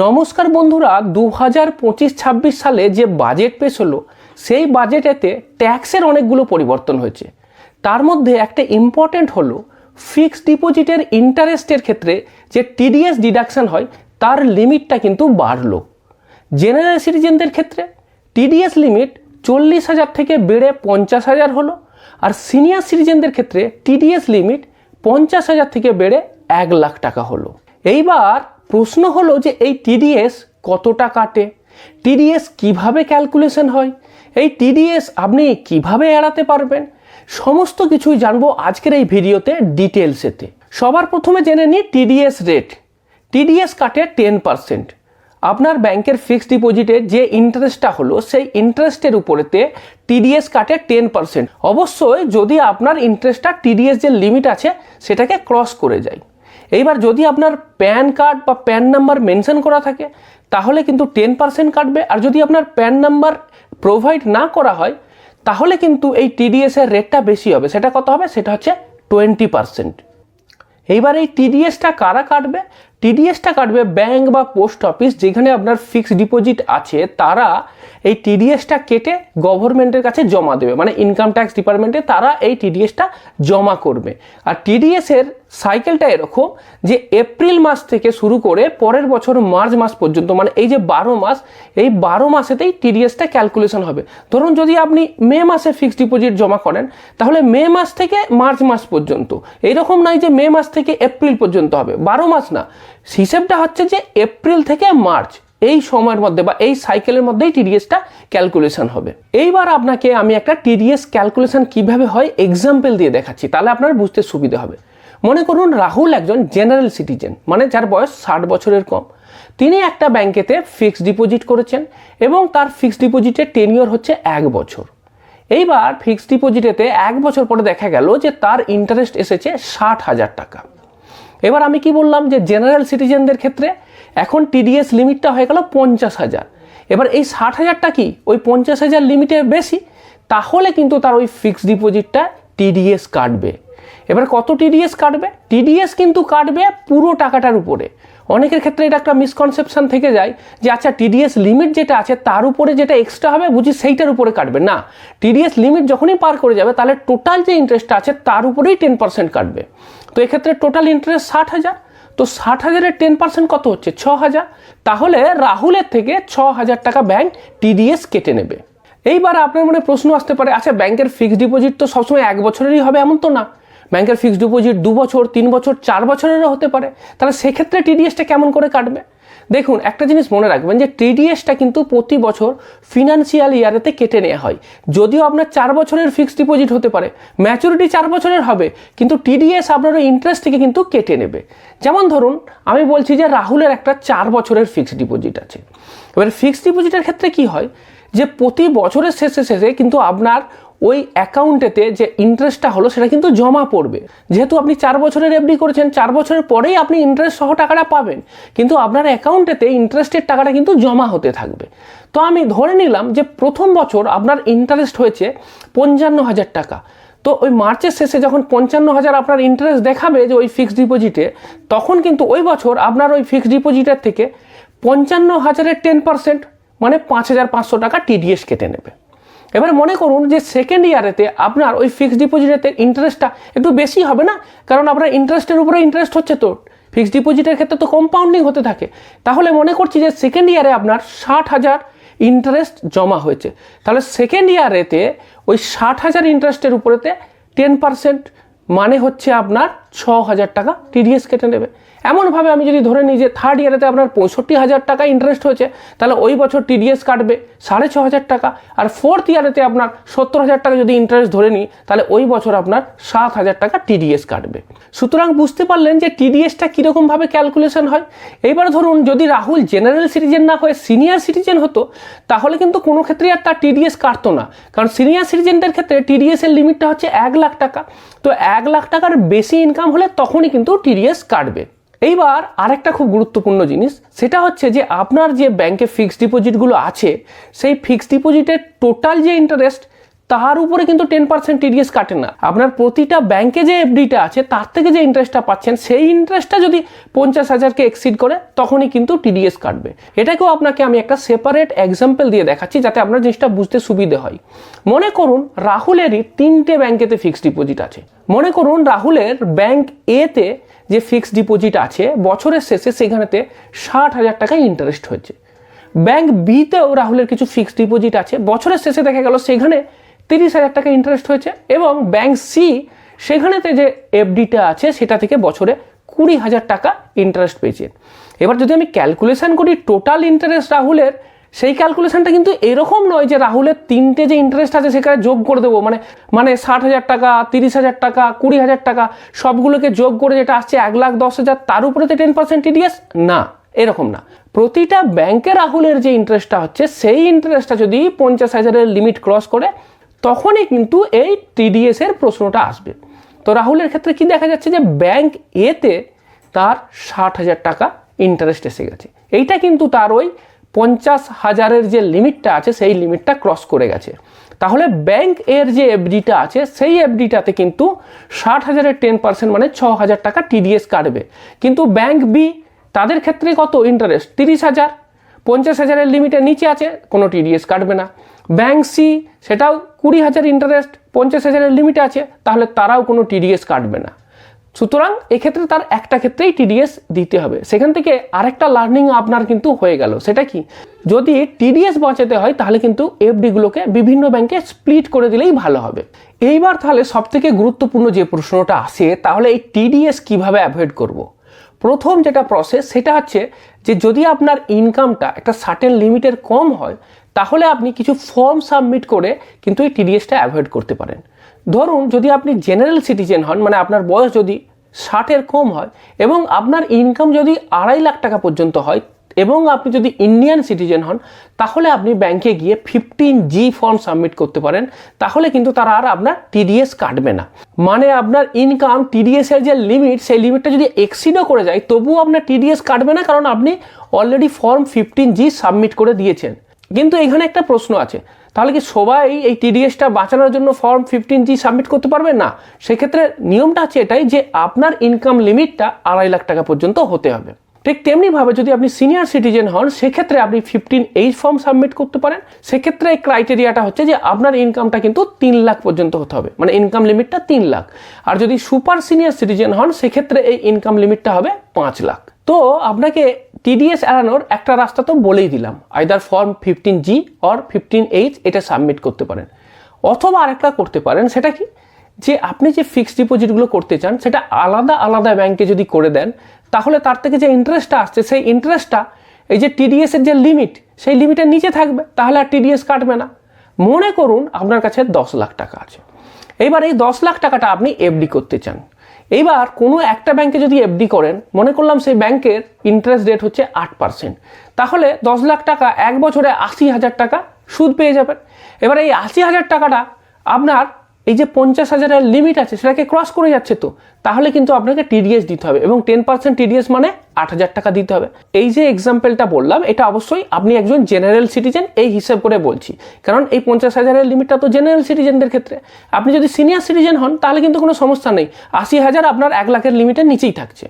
নমস্কার বন্ধুরা দু হাজার পঁচিশ ছাব্বিশ সালে যে বাজেট পেশ হলো, সেই বাজেটেতে ট্যাক্সের অনেকগুলো পরিবর্তন হয়েছে। তার মধ্যে একটা ইম্পর্ট্যান্ট হলো ফিক্সড ডিপোজিটের ইন্টারেস্টের ক্ষেত্রে যে টিডিএস ডিডাকশন হয়, তার লিমিটটা কিন্তু বাড়লো। জেনারেল সিটিজেনদের ক্ষেত্রে টিডিএস লিমিট চল্লিশ হাজার থেকে বেড়ে পঞ্চাশ হাজার হলো, আর সিনিয়র সিটিজেনদের ক্ষেত্রে টিডিএস লিমিট পঞ্চাশ হাজার থেকে বেড়ে এক লাখ টাকা হলো। এইবার প্রশ্ন হলো যে এই টিডিএস কতটা কাটে? টিডিএস কীভাবে ক্যালকুলেশন হয়? এই টিডিএস আপনি কীভাবে এড়াতে পারবেন? সমস্ত কিছুই জানব আজকের এই ভিডিওতে ডিটেলসেতে সবার প্রথমে জেনে নিই টিডিএস রেট টিডিএস কাটে টেন পার্সেন্ট আপনার ব্যাংকের ফিক্সড ডিপোজিটে যে ইন্টারেস্টটা হলো, সেই ইন্টারেস্টের উপরেতে টিডিএস কাটে টেন পার্সেন্ট অবশ্যই যদি আপনার ইন্টারেস্টটা টিডিএস যে লিমিট আছে, সেটাকে ক্রস করে যায়। এইবার যদি আপনার প্যান কার্ড বা প্যান নাম্বার মেনশন করা থাকে, তাহলে কিন্তু টেন পার্সেন্ট কাটবে। আর যদি আপনার প্যান নাম্বার প্রোভাইড না করা হয়, তাহলে কিন্তু এই টিডিএস এর রেটটা বেশি হবে। সেটা কত হবে? সেটা হচ্ছে টোয়েন্টি পার্সেন্ট এইবার এই টিডিএসটা কারা কাটবে? টিডিএসটা কাটবে ব্যাংক বা পোস্ট অফিস যেখানে আপনার ফিক্সড ডিপোজিট আছে, তারা এই টিডিএসটা কেটে গভর্নমেন্টের কাছে জমা দেবে। মানে ইনকাম ট্যাক্স ডিপার্টমেন্টে তারা এই টিডিএসটা জমা করবে। আর টিডিএসের সাইকেলটা এরকম যে এপ্রিল মাস থেকে শুরু করে পরের বছর মার্চ মাস পর্যন্ত মানে এই যে বারো মাস, এই বারো মাসেতেই টিডিএসটা ক্যালকুলেশন হবে। ধরুন যদি আপনি মে মাসে ফিক্সড ডিপোজিট জমা করেন, তাহলে মে মাস থেকে মার্চ মাস পর্যন্ত। এইরকম নয় যে মে মাস থেকে এপ্রিল পর্যন্ত হবে। বারো মাস না। হিসেবটা হচ্ছে যে এপ্রিল থেকে মার্চ, এই সময়ের মধ্যে বা এই সাইকেলের মধ্যেই টিডিএসটা ক্যালকুলেশন হবে। এইবার আপনাকে আমি একটা টিডিএস ক্যালকুলেশন কীভাবে হয় এক্সাম্পল দিয়ে দেখাচ্ছি, তাহলে আপনার বুঝতে সুবিধা হবে। মনে করুন রাহুল একজন জেনারেল সিটিজেন মানে যার বয়স ষাট বছরের কম। তিনি একটা ব্যাংকেতে ফিক্সড ডিপোজিট করেছেন এবং তার ফিক্সড ডিপোজিটের টেনিয়র হচ্ছে এক বছর। এইবার ফিক্সড ডিপোজিটেতে এক বছর পরে দেখা গেল যে তার ইন্টারেস্ট এসেছে ষাট হাজার টাকা। এবার আমি কি বললাম যে জেনারেল সিটিজেনদের ক্ষেত্রে এখন টিডিএস লিমিটটা হয়ে গেল পঞ্চাশ হাজার। এবার এই ষাট হাজারটা কি? ওই পঞ্চাশ হাজার লিমিটের বেশি? তাহলে কিন্তু তার ওই ফিক্সড ডিপোজিটটা টিডিএস কাটবে। এবার কত টিডিএস কাটবে? টিডিএস কিন্তু কাটবে পুরো টাকাটার উপরে। অনেকের ক্ষেত্রে এটা একটা মিসকনসেপশন থেকে যায় যে আচ্ছা টিডিএস লিমিট যেটা আছে তার উপরে যেটা এক্সট্রা হবে, বুঝি সেইটার উপরে কাটবে। না টিডিএস লিমিট যখনই পার করে যাবে, তাহলে টোটাল যে ইন্টারেস্টটা আছে তার উপরেই টেন পার্সেন্ট কাটবে। তো এক্ষেত্রে টোটাল ইন্টারেস্ট ষাট হাজার। তো ষাট হাজারের টেন পার্সেন্ট কত হচ্ছে? ছ হাজার। তাহলে রাহুলের থেকে ছ হাজার টাকা ব্যাংক টিডিএস কেটে নেবে। এইবার আপনার মনে প্রশ্ন আসতে পারে আচ্ছা ব্যাংকের ফিক্সড ডিপোজিট তো সবসময় এক বছরেরই হবে, এমন তো না। ব্যাংকের ফিক্সড ডিপোজিট দু বছর, তিন বছর, চার বছরেরও হতে পারে। তাহলে সেক্ষেত্রে টিডিএসটা কেমন করে কাটবে? দেখুন, একটা জিনিস মনে রাখবেন যে টিডিএসটা কিন্তু প্রতি বছর ফিনান্সিয়াল ইয়ারেতে কেটে নেওয়া হয়। যদিও আপনার চার বছরের ফিক্সড ডিপোজিট হতে পারে ম্যাচুরিটি চার বছরের হবে, কিন্তু টিডিএস আপনার ইন্টারেস্ট থেকে কিন্তু কেটে নেবে। যেমন ধরুন, আমি বলছি যে রাহুলের একটা চার বছরের ফিক্সড ডিপোজিট আছে। এবার ফিক্সড ডিপোজিটের ক্ষেত্রে কি হয়? যে প্রতি বছরের শেষে শেষে কিন্তু আপনার ওই অ্যাকাউন্টেতে যে ইন্টারেস্টটা হলো সেটা কিন্তু জমা পড়বে। যেহেতু আপনি চার বছরের এফডি করেছেন, চার বছরের পরেই আপনি ইন্টারেস্ট সহ টাকাটা পাবেন। কিন্তু আপনার অ্যাকাউন্টেতে ইন্টারেস্টের টাকাটা কিন্তু জমা হতে থাকবে। তো আমি ধরে নিলাম যে প্রথম বছর আপনার ইন্টারেস্ট হয়েছে পঞ্চান্ন হাজার টাকা। তো ওই মার্চের শেষে যখন পঞ্চান্ন হাজার আপনার ইন্টারেস্ট দেখাবে যে ওই ফিক্সড ডিপোজিটে তখন কিন্তু ওই বছর আপনার ওই ফিক্সড ডিপোজিটের থেকে পঞ্চান্ন হাজারের টেন পার্সেন্ট মানে পাঁচ হাজার পাঁচশো টাকা টিডিএস কেটে নেবে। এবার মনে করুন যে সেকেন্ড ইয়ারেতে আপনার ওই ফিক্সড ডিপোজিটেতে ইন্টারেস্টটা একটু বেশি হবে না? কারণ আপনার ইন্টারেস্টের উপরে ইন্টারেস্ট হচ্ছে তো। ফিক্সড ডিপোজিটের ক্ষেত্রে তো কম্পাউন্ডিং হতে থাকে। তাহলে মনে করছি যে সেকেন্ড ইয়ারে আপনার ষাট হাজার ইন্টারেস্ট জমা হয়েছে। তাহলে সেকেন্ড ইয়ারেতে ওই ষাট হাজার ইন্টারেস্টের উপরেতে টেন পার্সেন্ট মানে হচ্ছে আপনার ছ হাজার টাকা টিডিএস কেটে নেবে। এমনভাবে আমি যদি ধরে নিই যে থার্ড ইয়ারেতে আপনার পঁয়ষট্টি হাজার টাকা ইন্টারেস্ট হয়েছে, তাহলে ওই বছর টিডিএস কাটবে সাড়ে ছ হাজার টাকা। আর ফোর্থ ইয়ারেতে আপনার সত্তর হাজার টাকা যদি ইন্টারেস্ট ধরে নিই, তাহলে ওই বছর আপনার সাত হাজার টাকা টিডিএস কাটবে। সুতরাং বুঝতে পারলেন যে টিডিএসটা কীরকমভাবে ক্যালকুলেশন হয়। এইবার ধরুন যদি রাহুল জেনারেল সিটিজেন না হয়ে সিনিয়র সিটিজেন হতো, তাহলে কিন্তু কোনো ক্ষেত্রে আর তার টিডিএস কাটতো না। কারণ সিনিয়র সিটিজেনদের ক্ষেত্রে টিডিএসের লিমিটটা হচ্ছে এক লাখ টাকা। তো এক লাখ টাকার বেশি ইনকাম হলে তখনই কিন্তু টিডিএস কাটবে। এইবার আরেকটা খুব গুরুত্বপূর্ণ জিনিস, সেটা হচ্ছে যে আপনার যে ব্যাংকে ফিক্সড ডিপোজিটগুলো আছে, সেই ফিক্সড ডিপোজিটের টোটাল যে ইন্টারেস্ট তার উপরে কিন্তু টেন পার্সেন্ট টিডিএস কাটে না। আপনার প্রতিটা ব্যাংকে যে এফডিটা আছে, তার থেকে যে ইন্টারেস্টটা পাচ্ছেন, সেই ইন্টারেস্টটা যদি পঞ্চাশ হাজারকে এক্সিড করে, তখনই কিন্তু টিডিএস কাটবে। এটাকেও আপনাকে আমি একটা সেপারেট এক্সাম্পল দিয়ে দেখাচ্ছি, যাতে আপনার জিনিসটা বুঝতে সুবিধে হয়। মনে করুন, রাহুলেরই তিনটে ব্যাংকেতে ফিক্সড ডিপোজিট আছে। মনে করুন, রাহুলের ব্যাংক এতে যে ফিক্সড ডিপোজিট আছে, বছরের শেষে সেখানেতে ষাট হাজার টাকা ইন্টারেস্ট হয়েছে। ব্যাংক বিতেও রাহুলের কিছু ফিক্সড ডিপোজিট আছে। বছরের শেষে দেখা গেল সেখানে তিরিশ হাজার টাকা ইন্টারেস্ট হয়েছে এবং ব্যাংক সি সেখানেতে যে এফডিটা আছে সেটা থেকে বছরে কুড়ি হাজার টাকা ইন্টারেস্ট পেয়েছে। এবার যদি আমি ক্যালকুলেশান করি টোটাল ইন্টারেস্ট রাহুলের, সেই ক্যালকুলেশনটা কিন্তু এরকম নয় যে রাহুলের তিনটে যে ইন্টারেস্ট আছে সেখানে যোগ করে দেবো। মানে মানে ষাট হাজার টাকা, তিরিশ হাজার টাকা, কুড়ি হাজার টাকা, সবগুলোকে যোগ করে যেটা আসছে এক লাখ দশ হাজার, তার উপরে তো টেন পার্সেন্ট টিডিএস না, এরকম না। প্রতিটা ব্যাংকে রাহুলের যে ইন্টারেস্টটা হচ্ছে, সেই ইন্টারেস্টটা যদি পঞ্চাশ হাজারের লিমিট ক্রস করে তখনই কিন্তু এই টিডিএস এর প্রশ্নটা আসবে। তো রাহুলের ক্ষেত্রে কি দেখা যাচ্ছে যে ব্যাংক এতে তার ষাট হাজার টাকা ইন্টারেস্ট এসে গেছে। এইটা কিন্তু তার ওই পঞ্চাশ হাজারের যে লিমিটটা আছে, সেই লিমিটটা ক্রস করে গেছে। তাহলে ব্যাংক এর যে এফডিটা আছে, সেই এফডিটাতে কিন্তু ষাট হাজারের টেন পার্সেন্ট মানে ছ হাজার টাকা টিডিএস কাটবে। কিন্তু ব্যাংক বি, তাদের ক্ষেত্রে কত ইন্টারেস্ট তিরিশ হাজার। পঞ্চাশ হাজারের লিমিটের নিচে আছে, কোনো টিডিএস কাটবে না। ব্যাংক সি, সেটাও কুড়ি হাজার ইন্টারেস্ট পঞ্চাশ হাজারের লিমিট আছে, তাহলে তারাও কোনো টিডিএস কাটবে না। সুতরাং এক্ষেত্রে তার একটা ক্ষেত্রেই টিডিএস দিতে হবে। সেখান থেকে আরেকটা লার্নিং আপনার কিন্তু হয়ে গেল। সেটা কি? যদি টিডিএস বাঁচাতে হয়, তাহলে কিন্তু এফডিগুলোকে বিভিন্ন ব্যাংকে স্প্লিট করে দিলেই ভালো হবে। এইবার তাহলে সবথেকে গুরুত্বপূর্ণ যে প্রশ্নটা আসে, তাহলে এই টিডিএস কীভাবে অ্যাভয়েড করব। প্রথম যেটা প্রসেস সেটা হচ্ছে যে যদি আপনার ইনকামটা একটা সার্টেন লিমিটের কম হয় তাহলে আপনি কিছু ফর্ম সাবমিট করে কিন্তু এই টিডিএসটা অ্যাভয়েড করতে পারেন। ধরুন, যদি আপনি জেনারেল সিটিজেন হন মানে আপনার বয়স যদি ষাটের কম হয় এবং আপনার ইনকাম যদি আড়াই লাখ টাকা পর্যন্ত হয় এবং আপনি যদি ইন্ডিয়ান সিটিজেন হন, তাহলে আপনি ব্যাংকে গিয়ে ফিফটিন জি ফর্ম সাবমিট করতে পারেন। তাহলে কিন্তু তারা আর আপনার টিডিএস কাটবে না। মানে আপনার ইনকাম টিডিএস এর যে লিমিট সেই লিমিটটা যদি এক্সিডও করে যায়, তবুও আপনার টিডিএস কাটবে না কারণ আপনি already form fifteen G submit করে দিয়েছেন। কিন্তু এখানে একটা প্রশ্ন আছে। তাহলে কি সবাই এই টিডিএসটা বাঁচানোর জন্য ফর্ম ফিফটিন জি সাবমিট করতে পারবে? না। সেক্ষেত্রে নিয়মটা আছে এটাই যে আপনার ইনকাম লিমিটটা আড়াই লাখ টাকা পর্যন্ত হতে হবে। ঠিক তেমনিভাবে যদি আপনি সিনিয়র সিটিজেন হন, সেক্ষেত্রে আপনি ফিফটিন এইচ ফর্ম সাবমিট করতে পারেন। সেক্ষেত্রে এই ক্রাইটেরিয়াটা হচ্ছে যে আপনার ইনকামটা কিন্তু তিন লাখ পর্যন্ত হতে হবে। মানে ইনকাম লিমিটটা তিন লাখ। আর যদি সুপার সিনিয়র সিটিজেন হন, সেক্ষেত্রে এই ইনকাম লিমিটটা হবে পাঁচ লাখ। তো আপনাকে টিডিএস এড়ানোর একটা রাস্তা তো বলেই দিলাম। Either form fifteen G or fifteen H এটা সাবমিট করতে পারেন। অথবা আরেকটা করতে পারেন, সেটা কি? যে আপনি যে ফিক্সড ডিপোজিটগুলো করতে চান, সেটা আলাদা আলাদা ব্যাংকে যদি করে দেন, তাহলে তার থেকে যে ইন্টারেস্টটা আসছে, সেই ইন্টারেস্টটা এই যে টিডিএসের যে লিমিট সেই লিমিটের নিচে থাকবে, তাহলে আর টিডিএস কাটবে না। মনে করুন, আপনার কাছে দশ লাখ টাকা আছে। এইবার এই দশ লাখ টাকাটা আপনি এফডি করতে চান। এইবার কোনো একটা ব্যাংকে যদি এফডি করেন, মনে করলাম সেই ব্যাংকের ইন্টারেস্ট রেট হচ্ছে আট পার্সেন্ট তাহলে দশ লাখ টাকা এক বছরে আশি হাজার টাকা সুদ পেয়ে যাবেন। এবার এই আশি হাজার টাকাটা আপনার এই যে পঞ্চাশ হাজারের লিমিট আছে, সেটাকে ক্রস করে যাচ্ছে তো, তাহলে কিন্তু আপনাকে টিডিএস দিতে হবে এবং টেন পার্সেন্ট টিডিএস মানে আট হাজার টাকা দিতে হবে। এই যে এক্সাম্পলটা বললাম, এটা অবশ্যই আপনি একজন জেনারেল সিটিজেন এই হিসেব করে বলছি। কারণ এই পঞ্চাশ হাজারের লিমিটটা তো জেনারেল সিটিজেনদের ক্ষেত্রে। আপনি যদি সিনিয়র সিটিজেন হন, তাহলে কিন্তু কোনো সমস্যা নেই। আশি হাজার আপনার এক লাখের লিমিটের নিচেই থাকছে।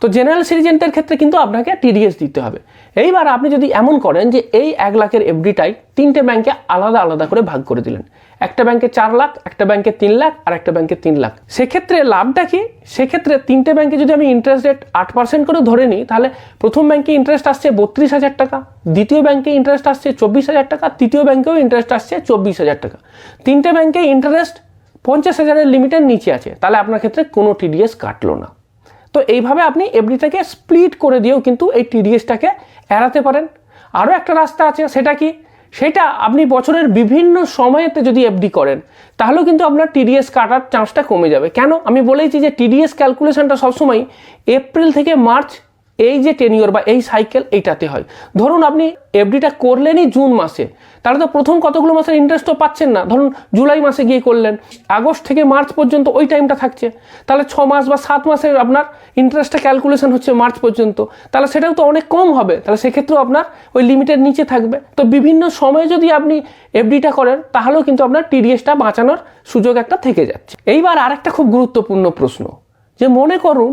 তো জেনারেল সিটিজেনদের ক্ষেত্রে কিন্তু আপনাকে টিডিএস দিতে হবে। এইবার আপনি যদি এমন করেন যে এই এক লাখের এফডিটাই তিনটে ব্যাংকে আলাদা আলাদা করে ভাগ করে দিলেন। একটা ব্যাংকে চার লাখ, একটা ব্যাংকে তিন লাখ, আর একটা ব্যাংকে তিন লাখ। সেক্ষেত্রে লাভটা কি? সেক্ষেত্রে তিনটে ব্যাংকে যদি আমি ইন্টারেস্ট রেট আট পার্সেন্ট করে ধরে নিই, তাহলে প্রথম ব্যাংকে ইন্টারেস্ট আসছে বত্রিশ হাজার টাকা, দ্বিতীয় ব্যাংকে ইন্টারেস্ট আসছে চব্বিশ হাজার টাকা, তৃতীয় ব্যাংকেও ইন্টারেস্ট আসছে চব্বিশ হাজার টাকা। তিনটে ব্যাংকে ইন্টারেস্ট পঞ্চাশ হাজারের লিমিটের নিচে আছে, তাহলে আপনার ক্ষেত্রে কোনো টিডিএস কাটলো না। তো এইভাবে আপনি এফডিটাকে স্প্লিট করে দিয়েও কিন্তু এই টিডিএসটাকে এড়াতে পারেন। আরও একটা রাস্তা আছে, সেটা কি? সেটা আপনি বছরের বিভিন্ন সময়েতে যদি এফডি করেন, তাহলেও কিন্তু আপনার টিডিএস কাটার চান্সটা কমে যাবে। কেন? আমি বলেছি যে টিডিএস ক্যালকুলেশনটা সবসময় এপ্রিল থেকে মার্চ এই যে টেনিওর বা এই সাইকেল এইটাতে হয়। ধরুন আপনি এফডিটা করলেনই জুন মাসে, তাহলে তো প্রথম কতগুলো মাসের ইন্টারেস্ট তো পাচ্ছেন না। ধরুন জুলাই মাসে গিয়ে করলেন, আগস্ট থেকে মার্চ পর্যন্ত ওই টাইমটা থাকছে। তাহলে ছ মাস বা সাত মাসের আপনার ইন্টারেস্টটা ক্যালকুলেশন হচ্ছে মার্চ পর্যন্ত। তাহলে সেটাও তো অনেক কম হবে। তাহলে সেক্ষেত্রেও আপনার ওই লিমিটের নিচে থাকবে। তো বিভিন্ন সময়ে যদি আপনি এফডিটা করেন, তাহলেও কিন্তু আপনার টিডিএসটা বাঁচানোর সুযোগ একটা থেকে যাচ্ছে। এইবার আরেকটা খুব গুরুত্বপূর্ণ প্রশ্ন, যে মনে করুন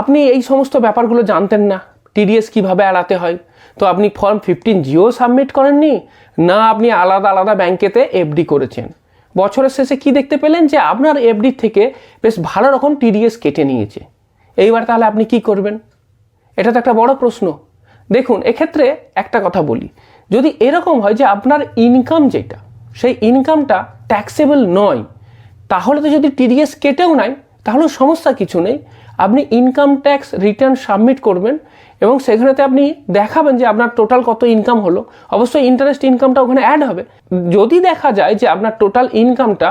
আপনি এই সমস্ত ব্যাপারগুলো জানতেন না। টিডিএস কীভাবে এড়াতে হয়? তো আপনি ফর্ম ফিফটিন জিও সাবমিট করেননি, না আপনি আলাদা আলাদা ব্যাংকেতে এফডি করেছেন। বছরের শেষে কি দেখতে পেলেন যে আপনার এফডি থেকে বেশ ভালো রকম টিডিএস কেটে নিয়েছে। এইবার তাহলে আপনি কি করবেন? এটা তো একটা বড় প্রশ্ন। দেখুন, এক্ষেত্রে একটা কথা বলি। যদি এরকম হয় যে আপনার ইনকাম যেটা, সেই ইনকামটা ট্যাক্সেবল নয়, তাহলে তো যদি টিডিএস কেটেও নাই, তাহলে সমস্যা কিছু নেই। আপনি ইনকাম ট্যাক্স রিটার্ন সাবমিট করবেন এবং সেখানেতে আপনি দেখাবেন যে আপনার টোটাল কত ইনকাম হলো। অবশ্যই ইন্টারেস্ট ইনকামটা ওখানে অ্যাড হবে। যদি দেখা যায় যে আপনার টোটাল ইনকামটা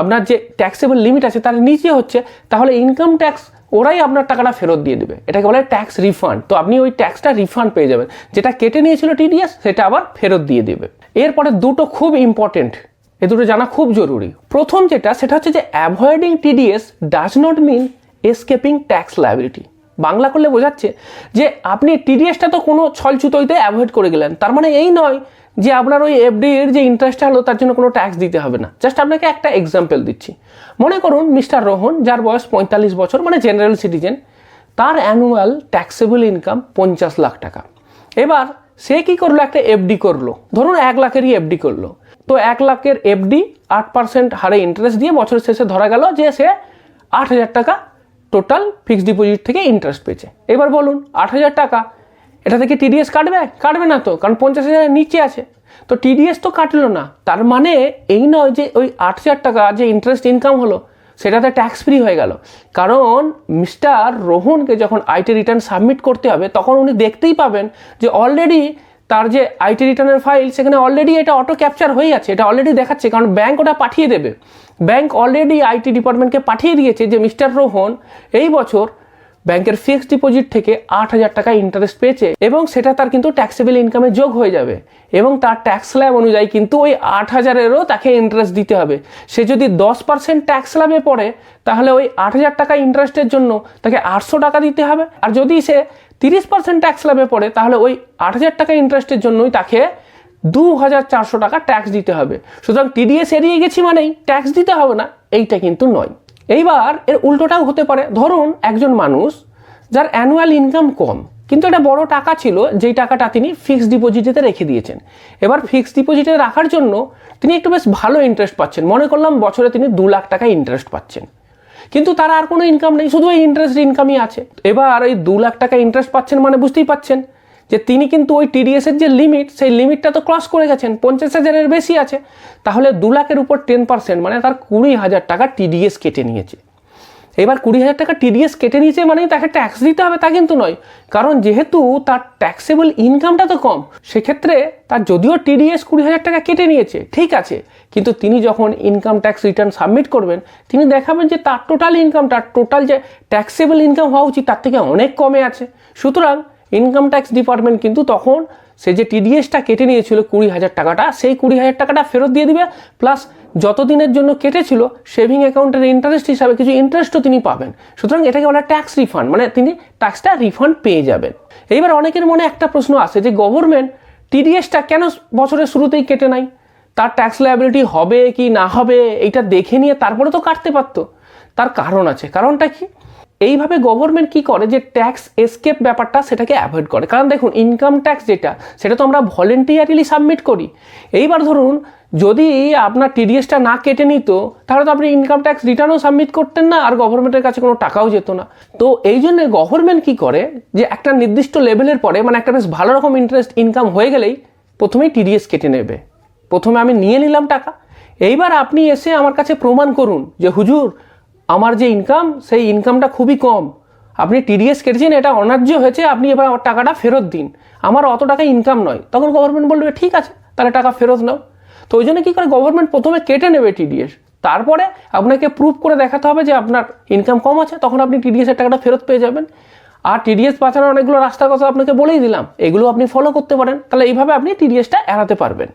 আপনার যে ট্যাক্সেবল লিমিট আছে তার নিচে হচ্ছে, তাহলে ইনকাম ট্যাক্স ওরাই আপনার টাকাটা ফেরত দিয়ে দেবে। এটাকে বলে ট্যাক্স রিফান্ড তো আপনি ওই ট্যাক্সটা রিফান্ড পেয়ে যাবেন। যেটা কেটে নিয়েছিল টিডিএস সেটা আবার ফেরত দিয়ে দেবে। এরপরে দুটো খুব ইম্পর্টেন্ট এ দুটো জানা খুব জরুরি। প্রথম যেটা, সেটা হচ্ছে যে avoiding TDS does not mean escaping tax liability Bangla করলে বোঝাচ্ছে যে আপনি টিডিএসটা তো কোনো ছলছুতোইতে অ্যাভয়েড করে গেলেন। তার মানে এই নয় যে আপনার ওই এফডির যে ইন্টারেস্টটা হলো, তার জন্য কোনো ট্যাক্স দিতে হবে না। জাস্ট আপনাকে একটা এক্সাম্পল দিচ্ছি। মনে করুন মিস্টার রোহন, যার বয়স পঁয়তাল্লিশ বছর মানে জেনারেল সিটিজেন তার অ্যানুয়াল ট্যাক্সেবল ইনকাম পঞ্চাশ লাখ টাকা। এবার সে কি করল, একটা এফডি করল। ধরুন এক লাখেরই এফডি করল। তো এক লাখের এফডি আট পার্সেন্ট হারে ইন্টারেস্ট দিয়ে বছরের শেষে ধরা গেল যে সে আট হাজার টাকা টোটাল ফিক্সড ডিপোজিট থেকে ইন্টারেস্ট পেয়েছে। এবার বলুন, আট হাজার টাকা, এটা থেকে টিডিএস কাটবে? কাটবে না তো, কারণ পঞ্চাশ হাজারের নিচে আছে। তো টিডিএস তো কাটলো না, তার মানে এই নয় যে ওই আট হাজার টাকা যে ইন্টারেস্ট ইনকাম হলো, সেটাতে ট্যাক্স ফ্রি হয়ে গেল। কারণ মিস্টার রোহনকে যখন আইটি রিটার্ন সাবমিট করতে হবে, তখন উনি দেখতেই পাবেন যে অলরেডি তার যে আইটি রিটার্নের ফাইল সেখানে অলরেডি এটা অটো ক্যাপচার হয়ে যাচ্ছে এটা অলরেডি দেখাচ্ছে, কারণ ব্যাংক ওটা পাঠিয়ে দেবে। ব্যাংক অলরেডি আইটি ডিপার্টমেন্টকে পাঠিয়ে দিয়েছে যে মিস্টার রোহন এই বছর ব্যাংকের ফিক্সড ডিপোজিট থেকে আট হাজার টাকা ইন্টারেস্ট পেয়েছে এবং সেটা তার কিন্তু ট্যাক্সেবল ইনকামে যোগ হয়ে যাবে এবং তার ট্যাক্স স্ল্যাব অনুযায়ী কিন্তু ওই আট হাজারেরও তাকে ইন্টারেস্ট দিতে হবে। সে যদি দশ পার্সেন্ট ট্যাক্স স্ল্যাবে পড়ে, তাহলে ওই আট হাজার টাকা ইন্টারেস্টের জন্য তাকে আটশো টাকা দিতে হবে। আর যদি সে তিরিশ পার্সেন্ট ট্যাক্স স্ল্যাবে পড়ে, তাহলে ওই আট হাজার টাকা ইন্টারেস্টের জন্যই তাকে দু হাজার চারশো টাকা ট্যাক্স দিতে হবে। সুতরাং টিডিএস এড়িয়ে গেছি মানেই ট্যাক্স দিতে হবে না, এইটা কিন্তু নয়। এইবার এর উল্টোটাও হতে পারে। ধরুন একজন মানুষ যার অ্যানুয়াল ইনকাম কম, কিন্তু একটা বড় টাকা ছিল, যেই টাকাটা তিনি ফিক্সড ডিপোজিটেতে রেখে দিয়েছেন। এবার ফিক্সড ডিপোজিটে রাখার জন্য তিনি একটু বেশ ভালো ইন্টারেস্ট পাচ্ছেন। মনে করলাম বছরে তিনি দু লাখ টাকা ইন্টারেস্ট পাচ্ছেন। কিন্তু তার আর কোনো ইনকাম নেই, শুধু এই ইন্টারেস্ট ইনকামই আছে। এবার ওই দু লাখ টাকা ইন্টারেস্ট পাচ্ছেন মানে বুঝতেই পাচ্ছেন যে তিনি কিন্তু ওই টিডিএস এর যে লিমিট সেই লিমিটটা তো ক্রস করে গেছেন, পঞ্চাশ হাজারের বেশি আছে। তাহলে দু লাখের উপর টেন পার্সেন্ট মানে তার কুড়ি হাজার টাকা টিডিএস কেটে নিয়েছে। এবার কুড়ি হাজার টাকা টিডিএস কেটে নিয়েছে মানে তাকে ট্যাক্স দিতে হবে তা কিন্তু নয়। কারণ যেহেতু তার ট্যাক্সেবল ইনকামটা তো কম, সেক্ষেত্রে তার যদিও টিডিএস কুড়ি হাজার টাকা কেটে নিয়েছে, ঠিক আছে। কিন্তু তিনি যখন ইনকাম ট্যাক্স রিটার্ন সাবমিট করবেন, তিনি দেখাবেন যে তার টোটাল ইনকাম তার টোটাল যে ট্যাক্সেবল ইনকাম হওয়া উচিত, তার থেকে অনেক কমে আছে। সুতরাং ইনকাম ট্যাক্স ডিপার্টমেন্ট কিন্তু তখন সে যে টিডিএসটা কেটে নিয়েছিল কুড়ি হাজার টাকাটা, সেই কুড়ি হাজার টাকাটা ফেরত দিয়ে দিবে প্লাস যত দিনের জন্য কেটেছিল সেভিং অ্যাকাউন্টের ইন্টারেস্ট হিসাবে কিছু ইন্টারেস্টও তিনি পাবেন। সুতরাং এটাকে বলা ট্যাক্স রিফান্ড মানে তিনি ট্যাক্সটা রিফান্ড পেয়ে যাবেন। এইবার অনেকের মনে একটা প্রশ্ন আসে যে গভর্নমেন্ট টিডিএসটা কেন বছরের শুরুতেই কেটে নাই? তার ট্যাক্স লাইবিলিটি হবে কি না হবে, এইটা দেখে নিয়ে তারপরে তো কাটতে পারতো। তার কারণ আছে। কারণটা কি? এইভাবে গভর্নমেন্ট কি করে যে ট্যাক্স এসকেপ ব্যাপারটা সেটাকে অ্যাভয়েড করে? কারণ দেখুন ইনকাম ট্যাক্স যেটা, সেটা তো আমরা ভলেন্টিয়ারিলি সাবমিট করি। এইবার ধরুন, যদি আপনার টিডিএসটা না কেটে নিত, তাহলে তো আপনি ইনকাম ট্যাক্স রিটার্নও সাবমিট করতেন না, আর গভর্নমেন্টের কাছে কোনো টাকাও যেত না। তো এই জন্য গভর্নমেন্ট কি করে যে একটা নির্দিষ্ট লেভেলের পরে মানে একটা বেশ ভালো রকম ইন্টারেস্ট ইনকাম হয়ে গেলেই প্রথমেই টিডিএস কেটে নেবে। প্রথমে আমি নিয়ে নিলাম টাকা। এইবার আপনি এসে আমার কাছে প্রমাণ করুন যে, হুজুর, আমার যে ইনকাম সেই ইনকামটা খুবই কম। আপনি টিডিএস কেটেছেন, এটা অন্যায্য হয়েছে, আপনি এবার আমার টাকাটা ফেরত দিন। আমার অত টাকা ইনকাম নয়। তখন গভর্নমেন্ট বলবে ঠিক আছে, তাহলে টাকা ফেরত নাও। তো ওই জন্য কী করে গভর্নমেন্ট প্রথমে কেটে নেবে টিডিএস তারপরে আপনাকে প্রুভ করে দেখাতে হবে যে, আপনার ইনকাম কম আছে, তখন আপনি টিডিএসের টাকাটা ফেরত পেয়ে যাবেন। আর টিডিএস বাঁচানোর অনেকগুলো রাস্তার কথা আপনাকে বলেই দিলাম। এগুলো আপনি ফলো করতে পারেন। তাহলে এইভাবে আপনি টিডিএসটা এড়াতে পারবেন।